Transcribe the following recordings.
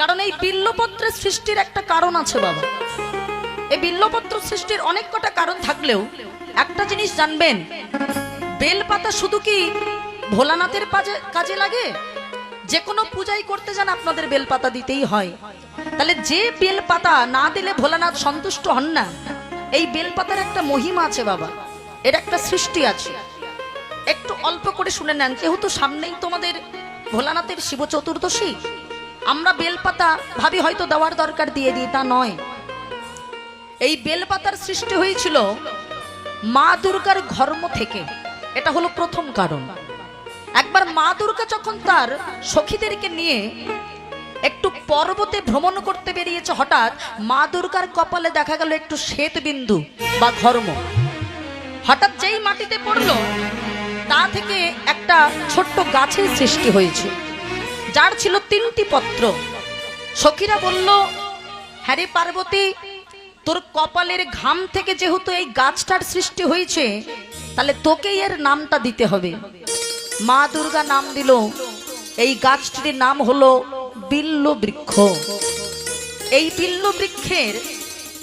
কারণ এই বিল্লপত্রের সৃষ্টির একটা কারণ আছে বাবা। এই বিল্লপত্র সৃষ্টির অনেক কটা কারণ থাকলেও একটা জিনিস জানবেন, বেলপাতা শুধু কি ভোলানাথের কাজে লাগে? যে কোনো পূজাই করতে যান আপনাদের বেলপাতা দিতেই হয়। তাহলে যে বেলপাতা না দিলে ভোলানাথ সন্তুষ্ট হন না, এই বেলপাতার একটা মহিমা আছে বাবা। এর একটা সৃষ্টি আছে। একটু অল্প করে শুনে নেন, যেহেতু সামনেই তোমাদের ভোলানাথের শিব চতুর্দশী আমরা বেলপাতা ভাবি হয়তো দেওয়ার দরকার দিয়ে দিই, তা নয়। এই বেলপাতার সৃষ্টি হয়েছিল মা দুর্গার ঘর্ম থেকে। এটা হলো প্রথম কারণ। একবার মা দুর্গা যখন তার সখীদেরকে নিয়ে একটু পর্বতে ভ্রমণ করতে বেরিয়েছে, হঠাৎ মা দুর্গার কপালে দেখা গেল একটু শ্বেত বিন্দু বা ঘর্ম। হঠাৎ যেই মাটিতে পড়ল, তা থেকে একটা ছোট্ট গাছের সৃষ্টি হয়েছে। যার ছিল তিনটি পত্র। সখীরা বলল, হ্যারে পার্বতী, তোর কপালের ঘাম থেকে যেহেতু এই গাছটার সৃষ্টি হয়েছে, তাহলে তোকেই এর নামটা দিতে হবে। মা দুর্গা নাম দিল, এই গাছটির নাম হলো বিল্ল বৃক্ষ এই বিল্ল বৃক্ষের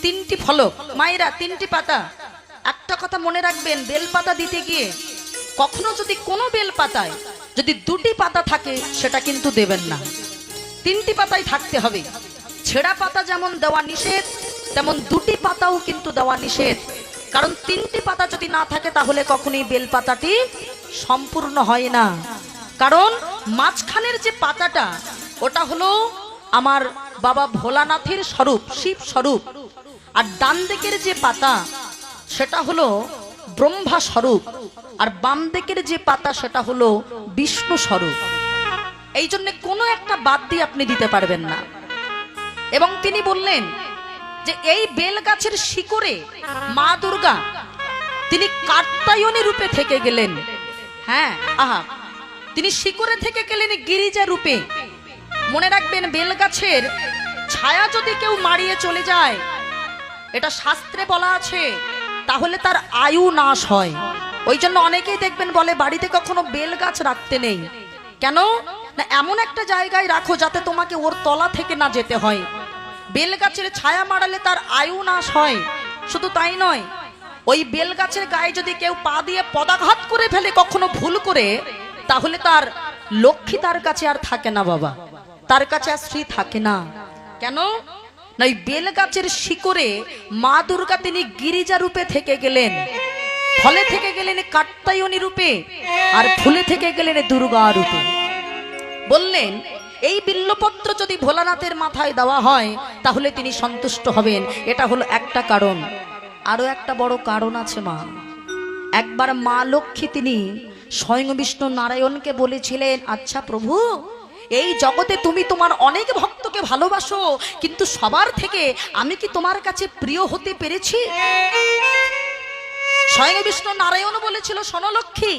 তিনটি ফলক, মায়েরা, তিনটি পাতা। একটা কথা মনে রাখবেন, বেলপাতা দিতে গিয়ে কখনো যদি কোনো বেলপাতায় যদি দুটি পাতা থাকে, সেটা কিন্তু দেবেন না। তিনটি পাতাই থাকতে হবে। ছেঁড়া পাতা যেমন দেওয়া নিষেধ, তেমন দুটি পাতাও কিন্তু দেওয়া নিষেধ। কারণ তিনটি পাতা যদি না থাকে, তাহলে কখনোই বেলপাতাটি সম্পূর্ণ হয় না। কারণ মাঝখানের যে পাতাটা, ওটা হলো আমার বাবা ভোলানাথের স্বরূপ, শিব স্বরূপ। আর ডান দিকের যে পাতা, সেটা হলো ব্রহ্মা স্বরূপ আর বাম দিকের যে পাতা, সেটা হলো বিষ্ণু স্বরূপ এই জন্য কোনো একটা বাদ দিয়ে আপনি দিতে পারবেন না। এবং তিনি বললেন যে, এই বেল গাছের শিকড়ে মা দুর্গা, তিনি কাত্তায়নী রূপে থেকে গেলেন। হ্যাঁ আহা, তিনি শিকড়ে থেকে গেলেন গিরিজা রূপে। মনে রাখবেন বেল গাছের ছায়া যদি কেউ মারিয়ে চলে যায়, এটা শাস্ত্রে বলা আছে তাহলে তার আয়ু নাশ হয়। ওই জন্য অনেকেই দেখবেন বলে, বাড়িতে কখনো বেল গাছ রাখতে নেই। কেন? না, এমন একটা জায়গায় রাখো যাতে তোমাকে ওর তলা থেকে না যেতে হয়। বেল গাছের ছায়া মারালে তার আয়ু নাশ হয়। শুধু তাই নয়, ওই বেল গাছের গায়ে যদি কেউ পা দিয়ে পদাঘাত করে ফেলে, কখনো ভুল করে, তাহলে তার লক্ষ্মী তার কাছে আর থাকে না বাবা। তার কাছে আর স্ত্রী থাকে না। কেন? না ওই বেল গাছের শিকড়ে মা দুর্গা তিনি গিরিজা রূপে থেকে গেলেন। ফলে থেকে গেলেন কাত্তায়নী রূপে আর ফুলে থেকে গেলেন দুর্গা রূপে। বললেন, এই বিল্লপত্র যদি ভোলানাথের মাথায় দেওয়া হয়, তাহলে তিনি সন্তুষ্ট হবেন। এটা হলো একটা কারণ। আরও একটা বড় কারণ আছে মা। একবার মা লক্ষ্মী তিনি স্বয়ং বিষ্ণু নারায়ণকে বলেছিলেন আচ্ছা প্রভু এই জগতে তুমি তোমার অনেক ভক্তকে ভালোবাসো, কিন্তু সবার থেকে আমি কি তোমার কাছে প্রিয় হতে পেরেছি? স্বয়ং বিষ্ণু নারায়ণ বলেছিল সোনলক্ষ্মী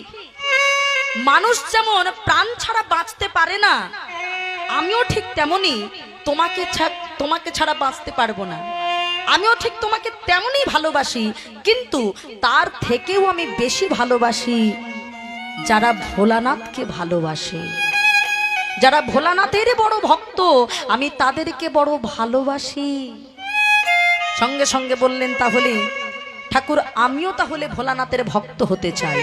মানুষ যেমন প্রাণ ছাড়া বাঁচতে পারে না, আমিও ঠিক তেমনি তোমাকে তোমাকে ছাড়া বাঁচতে পারব না। আমিও ঠিক তোমাকে তেমনই ভালোবাসি, কিন্তু তার থেকেও আমি বেশি ভালোবাসি যারা ভোলানাথকে ভালোবাসে। যারা ভোলানাথের বড় ভক্ত, আমি তাদেরকে বড় ভালোবাসি। সঙ্গে সঙ্গে বললেন, তাহলে ঠাকুর, আমিও তাহলে ভোলানাথের ভক্ত হতে চাই।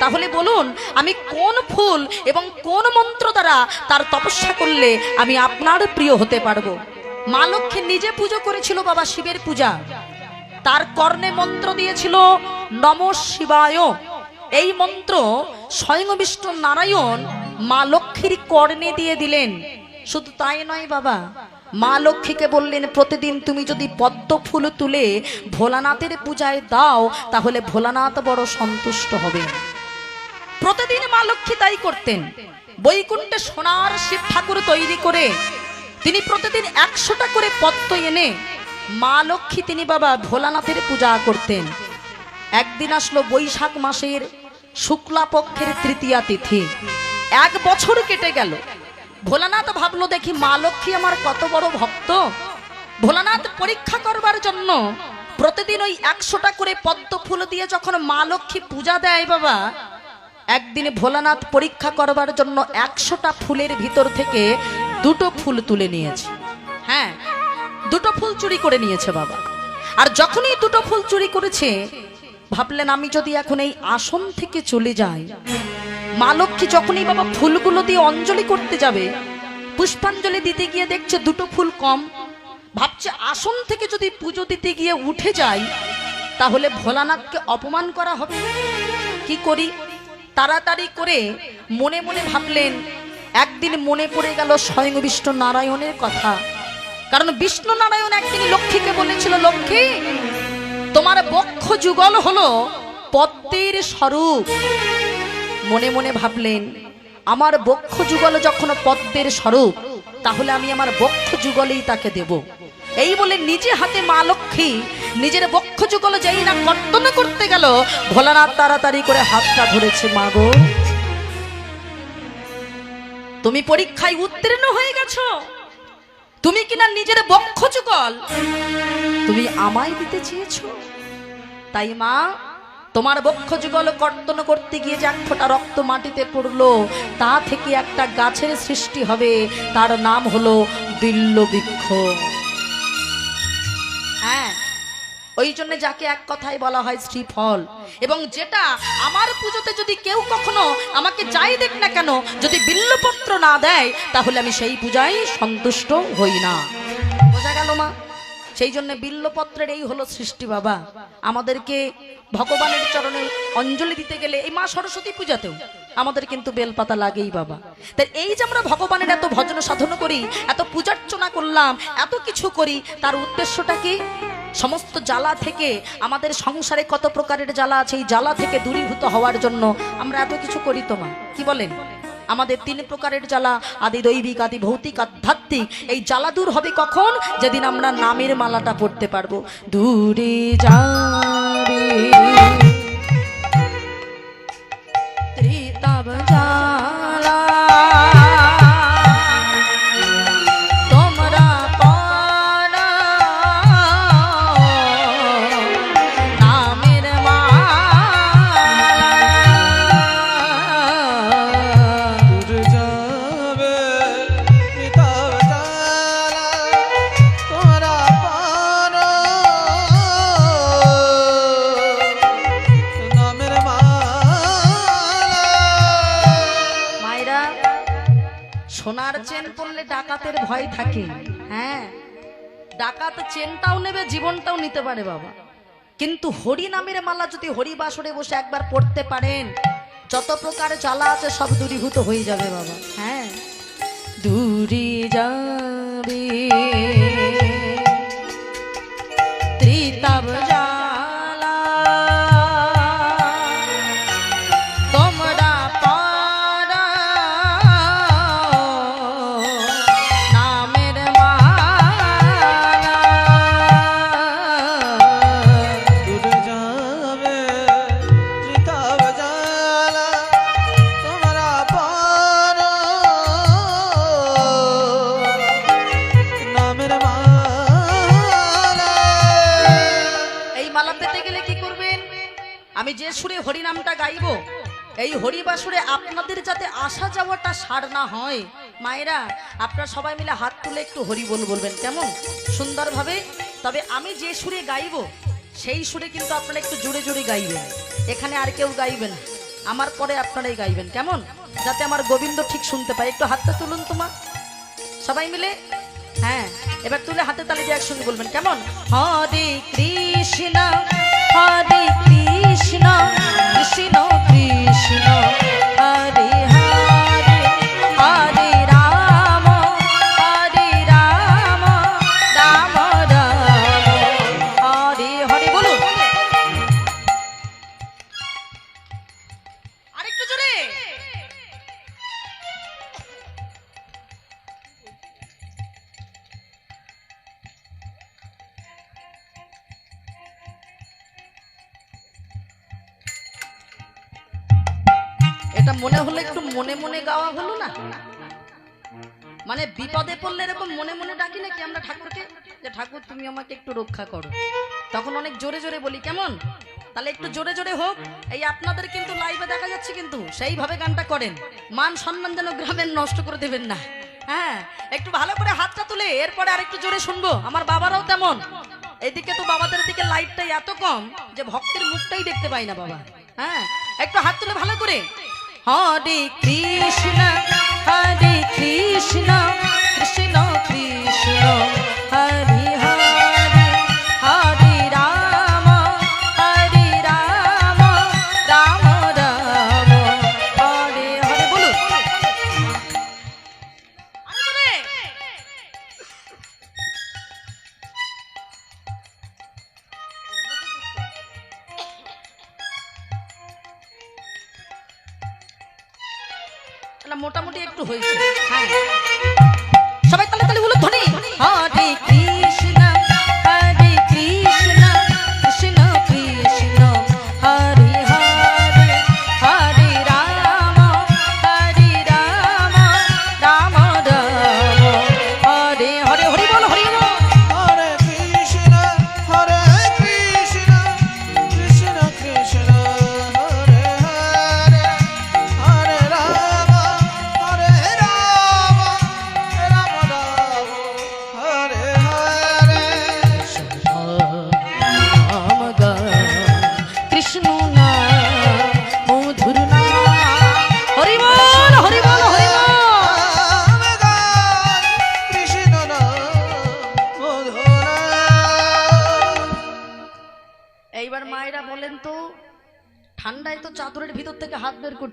তাহলে বলুন, আমি কোন ফুল এবং কোন মন্ত্র দ্বারা তার তপস্যা করলে আমি আপনার প্রিয় হতে পারব? মা লক্ষ্মী নিজে পুজো করেছিল বাবা শিবের পূজা। তার কর্ণে মন্ত্র দিয়েছিল, নম শিবায়। এই মন্ত্র স্বয়ং বিষ্ণু নারায়ণ মা লক্ষ্মীর কর্ণে দিয়ে দিলেন। শুধু তাই নয় বাবা, মা লক্ষ্মীকে বললেন, প্রতিদিন তুমি যদি পদ্ম ফুল তুলে ভোলানাথের পূজায় দাও, তাহলে ভোলানাথ বড় সন্তুষ্ট হবে। প্রতিদিন মা লক্ষ্মী তাই করতেন। বৈকুণ্ঠে সোনার শিব ঠাকুর তৈরি করে তিনি প্রতিদিন একশোটা করে পদ্ম এনে মা লক্ষ্মী, তিনি বাবা ভোলানাথের পূজা করতেন। একদিন আসলো বৈশাখ মাসের শুক্লা পক্ষের তৃতীয়া তিথি। এক বছর কেটে গেল। ভোলানাথ ভাবলো, দেখি মা লক্ষ্মী আমার কত বড় ভক্ত। ভোলানাথ পরীক্ষা করবার জন্য প্রতিদিন ওই একশোটা করে পদ্ম ফুল দিয়ে যখন মা লক্ষ্মী পূজা দেয় বাবা, একদিন ভোলানাথ পরীক্ষা করবার জন্য একশোটা ফুলের ভিতর থেকে দুটো ফুল তুলে নিয়েছে। হ্যাঁ দুটো ফুল চুরি করে নিয়েছে বাবা। আর যখনই দুটো ফুল চুরি করেছে ভাবলেন আমি যদি এখন এই আসন থেকে চলে যাই, মা লক্ষ্মী যখনই বাবা ফুলগুলো দিয়ে অঞ্জলি করতে যাবে, পুষ্পাঞ্জলি দিতে গিয়ে দেখছে দুটো ফুল কম। ভাবছে আসন থেকে যদি পুজো দিতে গিয়ে উঠে যাই, তাহলে ভোলানাথকে অপমান করা হবে। কি করি? তাড়াতাড়ি করে মনে মনে ভাবলেন, একদিন মনে পড়ে গেল স্বয়ং বিষ্ণু নারায়ণের কথা। কারণ বিষ্ণু নারায়ণ একদিন লক্ষ্মীকে বলেছিল, লক্ষ্মী তোমার বক্ষ যুগল হলো পদ্মের স্বরূপ। মনে মনে ভাবলেন, আমার বক্ষ যুগল যখন পদ্মের স্বরূপ, তাহলে আমি আমার বক্ষ যুগলেই তাকে দেব। এই বলে নিজে হাতে মা লক্ষ্মী নিজের বক্ষ যুগল যাই না কর্তন করতে গেল, ভোলানাথ তাড়াতাড়ি করে হাতটা ধরেছে, মা গো, তুমি পরীক্ষায় উত্তীর্ণ হয়ে গেছো। তুমি কিনা নিজের বক্ষ চুকল তুমি আমায় দিতে চেয়েছ? তাই মা, তোমার বক্ষ যুগল কর্তন করতে গিয়ে যে এক ফোঁটা রক্ত মাটিতে পড়ল, তা থেকে একটা গাছের সৃষ্টি হবে। তার নাম হলো বিল্ল বৃক্ষ হ্যাঁ ওই জন্য যাকে এক কথায় বলা হয় শ্রীফল। এবং যেটা আমার পুজোতে যদি কেউ কখনো আমাকে যাই দেখ না কেন, যদি বিল্লপত্র না দেয়, তাহলে আমি সেই পূজায় সন্তুষ্ট হই না। বোঝা গেল মা? সেই জন্য বিল্লপত্রের এই হলো সৃষ্টি বাবা। আমাদেরকে ভগবানের চরণে অঞ্জলি দিতে গেলে এই মা সরস্বতী পূজাতেও আমাদের কিন্তু বেলপাতা লাগেই বাবা। তাই এই যে আমরা ভগবানের এত ভজন সাধন করি, এত পূজার্চনা করলাম, এত কিছু করি, তার উদ্দেশ্যটা কি? সমস্ত জ্বালা থেকে আমাদের সংসারে কত প্রকারের জ্বালা আছে, এই জ্বালা থেকে দূরীভূত হওয়ার জন্য আমরা এত কিছু করি তো মা। কি বলেন? আমাদের তিন প্রকারের জ্বালা, আদি দৈবিক, আদি ভৌতিক, আধ্যাত্মিক। এই জ্বালা দূর হবে কখন? যেদিন আমরা নামের মালাটা পড়তে পারব। দূরে যাবে। নিতে পারে বাবা। কিন্তু হরি নামের মালা যদি হরি বাসরে বসে একবার পড়তে পারেন যত প্রকার চালা আছে সব দূরীভূত হয়ে যাবে বাবা। হ্যাঁ। দূরে যাবে। এই হরি বাসুরে আপনাদের যাতে আসা যাওয়াটা সার না হয়। মায়েরা, আপনারা সবাই মিলে হাত তুলে একটু হরি বল বলবেন, কেমন? সুন্দরভাবে? তবে আমি যে সুরে গাইবো, সেই সুরে কিন্তু আপনারা একটু জোরে জোরে গাইবেন। এখানে আর কেউ গাইবেন আমার পরে আপনারাই গাইবেন, কেমন? যাতে আমার গোবিন্দ ঠিক শুনতে পায়। একটু হাতটা তুলুন তোমা সবাই মিলে? হ্যাঁ এবার তুলে হাতে তালি দিয়ে একসঙ্গে বলবেন, কেমন? হরে কৃষ্ণ হরে কৃষ্ণ কৃষ্ণ কৃষ্ণ এটা মনে হলো একটু মনে মনে গাওয়া হলো না? মানে বিপদে পড়লে এরকম মনে মনে ডাকি নাকি আমরা ঠাকুরকে? যে ঠাকুর, তুমি আমাকে একটু রক্ষা করো। তখন অনেক জোরে জোরে বলি, কেমন? তাহলে একটু জোরে জোরে হোক। এই আপনাদের কিন্তু লাইভে দেখা যাচ্ছে কিন্তু, সেইভাবে গানটা করেন। মান সম্মান যেন গ্রামের নষ্ট করে দেবেন না। হ্যাঁ একটু ভালো করে হাতটা তুলে, এরপরে আর একটু জোরে শুনব। আমার বাবারাও তেমন। এদিকে তো বাবাদের দিকে লাইটটাই এত কম যে ভক্তের মুখটাই দেখতে পাই না বাবা। হ্যাঁ একটু হাত তুলে ভালো করে। হরে কৃষ্ণ হরে কৃষ্ণ।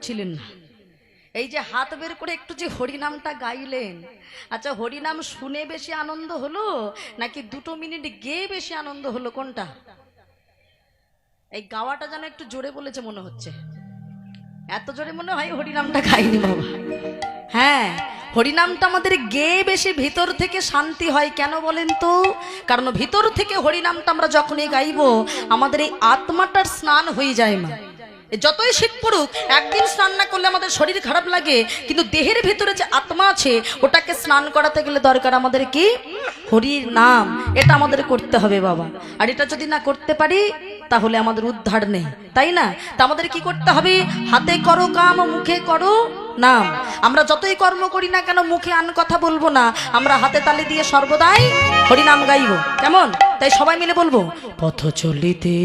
করছিলেন না এই যে হাত বের করে একটু যে হরিনামটা গাইলেন আচ্ছা হরিনাম শুনে বেশি আনন্দ হলো, নাকি দুটো মিনিট গেয়ে বেশি আনন্দ হলো, কোনটা? এই গাওয়াটা যেন একটু জোরে বলেছে মনে হচ্ছে। এত জোরে মনে হয় হরিনামটা গাইনি বাবা। হ্যাঁ হরিনামটা আমাদের গেয়ে বেশি ভিতর থেকে শান্তি হয়, কেন বলেন তো? কারণ ভিতর থেকে হরিনামটা আমরা যখনই গাইব, আমাদের এই আত্মাটার স্নান হয়ে যায় মা। যতই শীত পড়ুক, একদিন স্নান না করলে আমাদের শরীর খারাপ লাগে, কিন্তু দেহের ভিতরে যে আত্মা আছে, ওটাকে স্নান করাতে গেলে দরকার আমাদের কি? হরির নাম। এটা আমাদের করতে হবে বাবা। আর এটা যদি না করতে পারি, তাহলে আমাদের উদ্ধার নেই। তাই না? তা আমাদের কি করতে হবে? হাতে করো কাম, মুখে করো নাম। আমরা যতই কর্ম করি না কেন, মুখে আন কথা বলব না। আমরা হাতে তালি দিয়ে সর্বদাই হরিনাম গাইবো। কেমন? তাই সবাই মিলে বলব, পথ চলিতে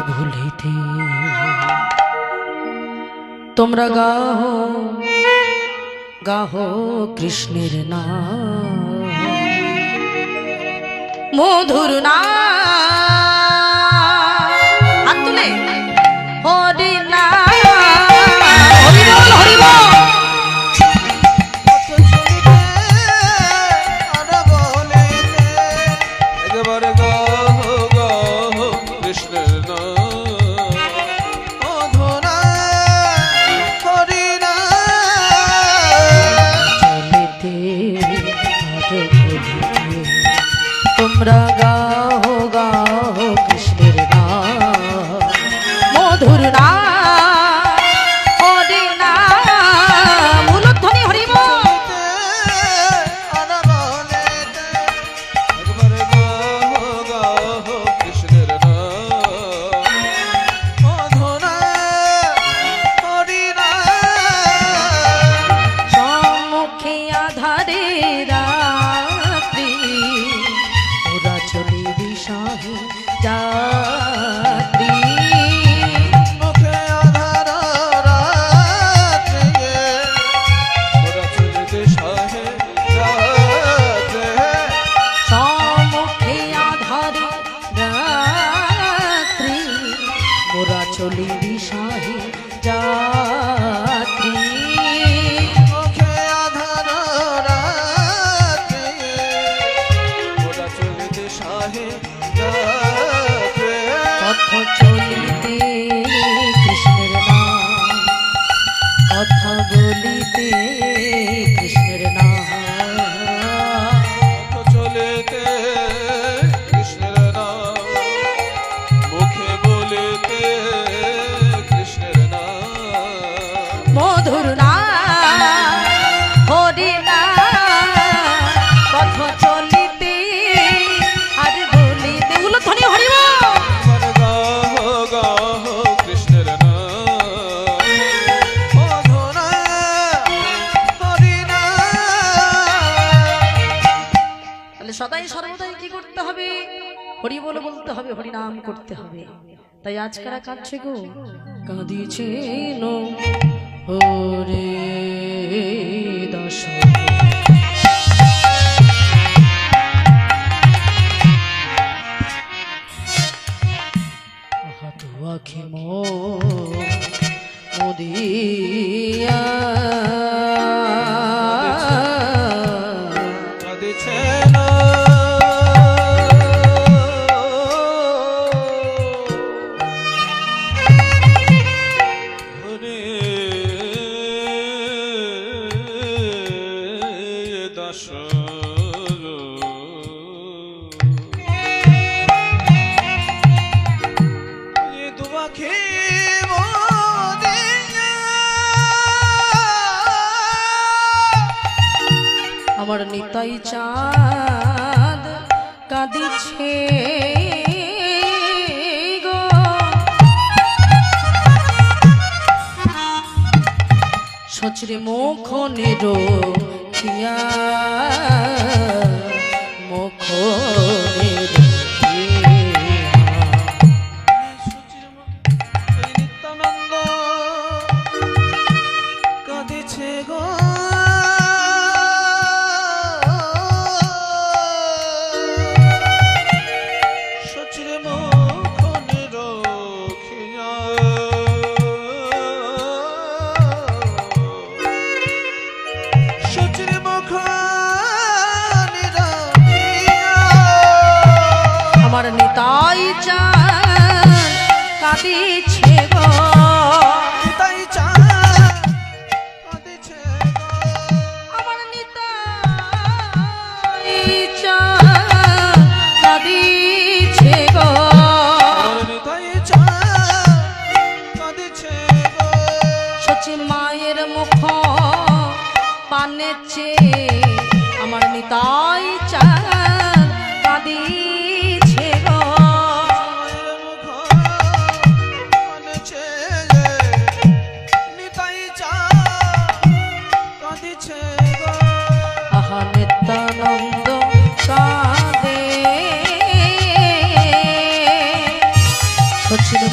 ভুলিতে তোমরা গাহ গাহ কৃষ্ণের নাম। মধুর না হাত তুলে। হরি না হরি বল। হবে। হরি বলে বলতে হবে, হরিনাম করতে হবে। তাই আজ কারা কাঁদছে গো? কাঁদিছে হরে দশ হাতু আখি মোদিয়া। নিতাই চাঁদ কাঁদিছে সচরে মুখনের খিয়া নিতাই চাঁদ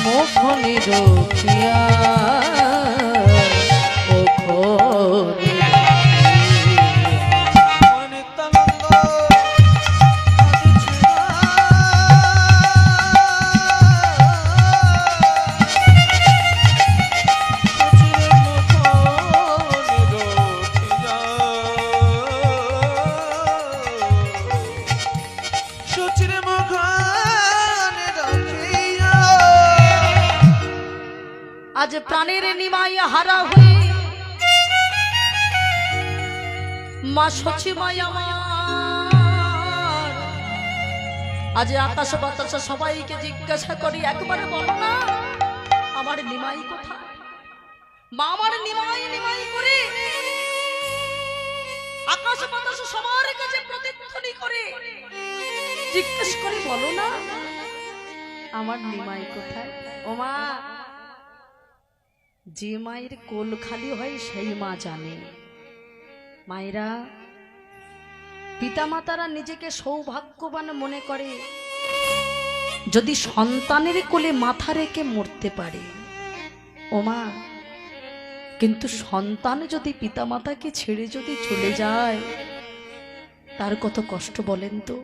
সচির রুখিয়া নিরখিয়া মা সচিমাই আজ আকাশ বাতাস সবাইকে জিজ্ঞাসা করি, একবারে বলো না, আমার নিমাই কোথায়? মা আমার নিমাই নিমাই করে। আকাশ বাতাস সবার কাছে প্রতিধ্বনি করে। জিজ্ঞেস করে বলো না, আমার নিমাই কোথায়? ও মা, যে মায়ের কোল খালি হয়, সেই মা জানে। মায়েরা, পিতামাতারা নিজেকে সৌভাগ্যবান মনে করে। যদি সন্তানের কোলে মাথা রেখে মরতে পারে ও মা কিন্তু সন্তান যদি পিতামাতাকে ছেড়ে যদি চলে যায়, তার কত কষ্ট বলেন তো?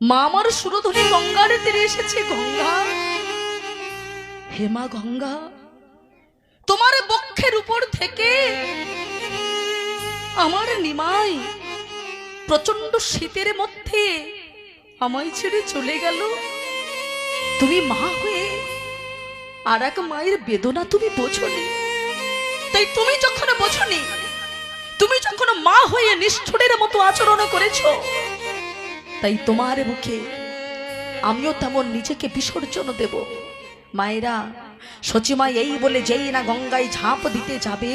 মা আমার সুরধনী গঙ্গার তীরে এসেছে গঙ্গা। হেমা গঙ্গা, তোমার বক্ষের উপর থেকে আমার নিমাই। প্রচণ্ড শীতের মধ্যে আমায় ছেড়ে চলে গেল। তুমি মা হয়ে আর এক মায়ের বেদনা তুমি বোঝনি। তাই তুমি যখন বোঝনি, তুমি যখন মা হয়ে নিষ্ঠুরের মতো আচরণ করেছ, তাই তোমার মুখে আমিও তেমন নিজেকে বিসর্জন দেব। মায়েরা সচিমা এই বলে যেই না গঙ্গায় ঝাঁপ দিতে যাবে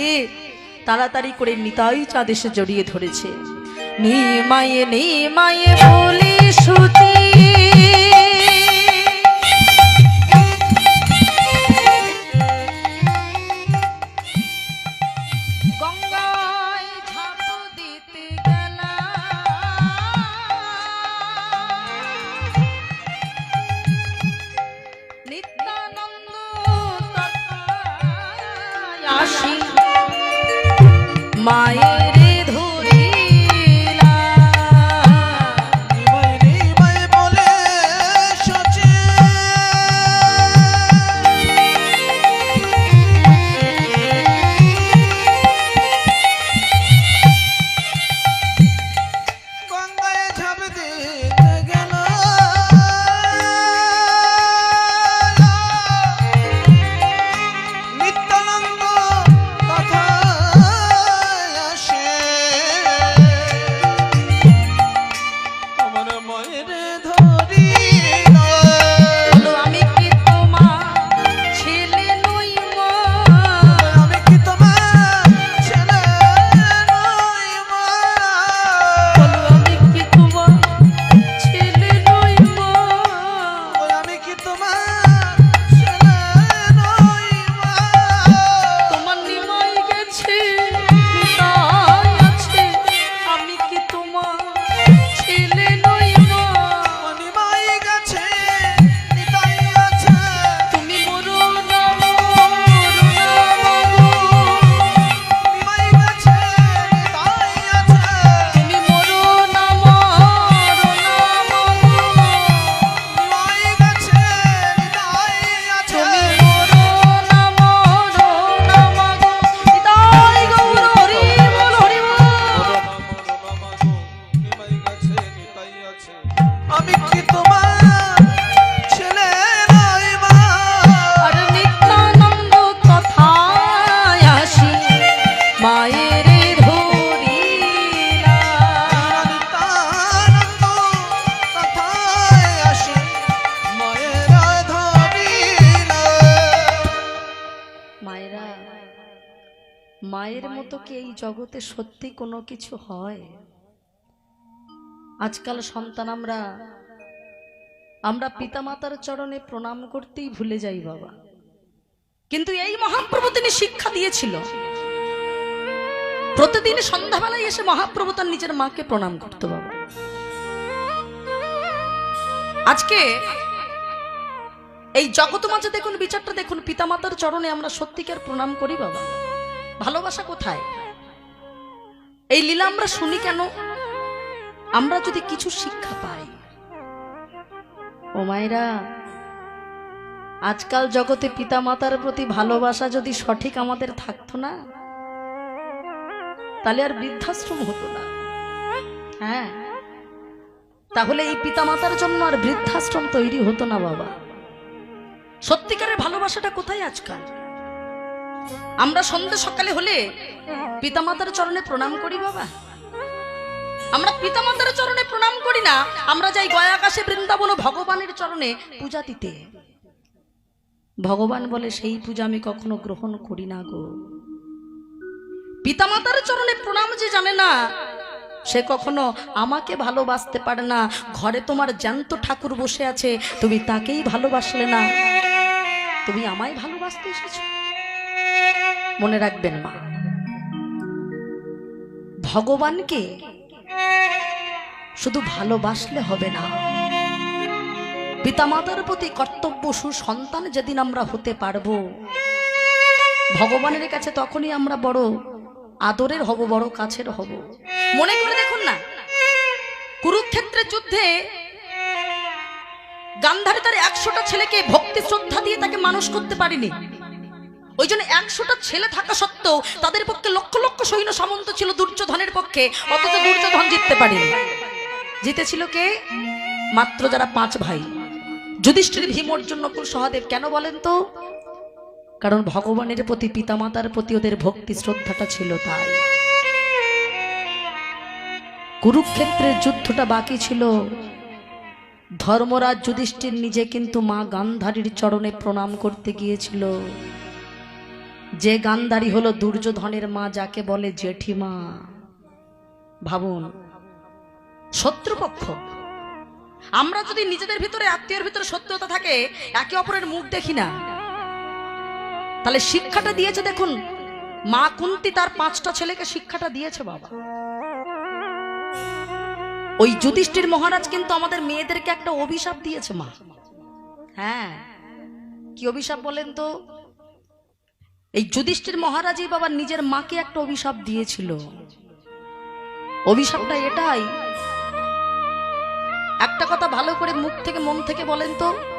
তাড়াতাড়ি করে নিতাই চাঁদ এসে জড়িয়ে ধরেছে। নিমায়ে নিমায়ে বলি সুতি মায়ের মতো কি এই জগতে সত্যি কোনো কিছু হয়? আজকাল সন্তান আমরা আমরা পিতামাতার চরণে প্রণাম করতেই ভুলে যাই বাবা। কিন্তু এই মহাপ্রভু তিনি শিক্ষা দিয়েছিল। প্রতিদিন সন্ধ্যাবেলায় এসে মহাপ্রভু তার নিজের মাকে প্রণাম করতো বাবা। আজকে এই জগৎ মাঝে দেখুন, বিচারটা দেখুন, পিতামাতার চরণে আমরা সত্যিকার প্রণাম করি বাবা। ভালোবাসা কোথায়? এই লীলা আমরা শুনি কেন? আমরা যদি কিছু শিক্ষা পাই। ও মায়েরা, আজকাল জগতে পিতামাতার প্রতি ভালোবাসা যদি সঠিক আমাদের থাকতো না, তাহলে আর বৃদ্ধাশ্রম হতো না। হ্যাঁ তাহলে এই পিতামাতার জন্য আর বৃদ্ধাশ্রম তৈরি হতো না বাবা। সত্যিকারের ভালোবাসাটা কোথায় আজকাল? আমরা সন্ধ্যে সকালে হলে পিতামাতার চরণে প্রণাম করি বাবা। আমরা পিতামাতার চরণে প্রণাম করি না, আমরা যাই গয়া আকাশে বৃন্দাবন ভগবানের চরণে পূজা দিতে। ভগবান বলে, সেই পূজা আমি কখনো গ্রহণ করি না গো। পিতামাতার চরণে প্রণাম যে জানে না, সে কখনো আমাকে ভালোবাসতে পারে না। ঘরে তোমার জ্যান্ত ঠাকুর বসে আছে, তুমি তাকেই ভালোবাসলে না। তুমি আমায় ভালোবাসতে এসেছ। মনে রাখবেন মা। ভগবানকে শুধু ভালোবাসলে হবে না। পিতামাতার প্রতি কর্তব্য সুসন্তান যেদিন আমরা হতে পারব, ভগবানের কাছে তখনই আমরা বড় আদরের হব, বড় কাছের হব। মনে করে দেখুন না কুরুক্ষেত্রের যুদ্ধে গান্ধারী তার একশোটা ছেলেকে ভক্তি শ্রদ্ধা দিয়ে তাকে মানুষ করতে পারেনি। ওই জন্য একশোটা ছেলে থাকা সত্ত্বেও তাদের পক্ষে লক্ষ লক্ষ সৈন্য সামন্ত ছিল দুর্যোধনের পক্ষে, অথচ দুর্যোধন জিততে পারেনি। জিতেছিল কে? মাত্র যারা পাঁচ ভাই। যুধিষ্ঠির ভীম অর্জুন নকুল সহদেব কেন বলেন তো? কারণ ভগবানের প্রতি পিতামাতার প্রতি ওদের ভক্তি শ্রদ্ধাটা ছিল তাই। কুরুক্ষেত্রের যুদ্ধটা বাকি ছিল। ধর্মরাজ যুধিষ্ঠির নিজে কিন্তু মা গান্ধারীর চরণে প্রণাম করতে গিয়েছিল। যে গান্ধারী হলো দুর্যোধনের মা, যাকে বলে জেঠিমা। ভাবুন, শত্রুপক্ষ? আমরা যদি নিজেদের ভিতরে, আত্মীয়ের ভিতরে সত্যতা থাকে, একে অপরের মুখ দেখি না। তাহলে শিক্ষাটা দিয়েছে দেখুন, মা কুন্তি তার পাঁচটা ছেলেকে শিক্ষাটা দিয়েছে বাবা। ওই যুধিষ্ঠির মহারাজ কিন্তু আমাদের মেয়েদেরকে একটা অভিশাপ দিয়েছে মা। হ্যাঁ কি অভিশাপ বলেন তো? এই যুধিষ্ঠির মহারাজই বাবা নিজের মাকে একটা অভিশাপ দিয়েছিল। অভিশাপটা এটাই। একটা কথা ভালো করে মুখ থেকে, মন থেকে বলেন তো।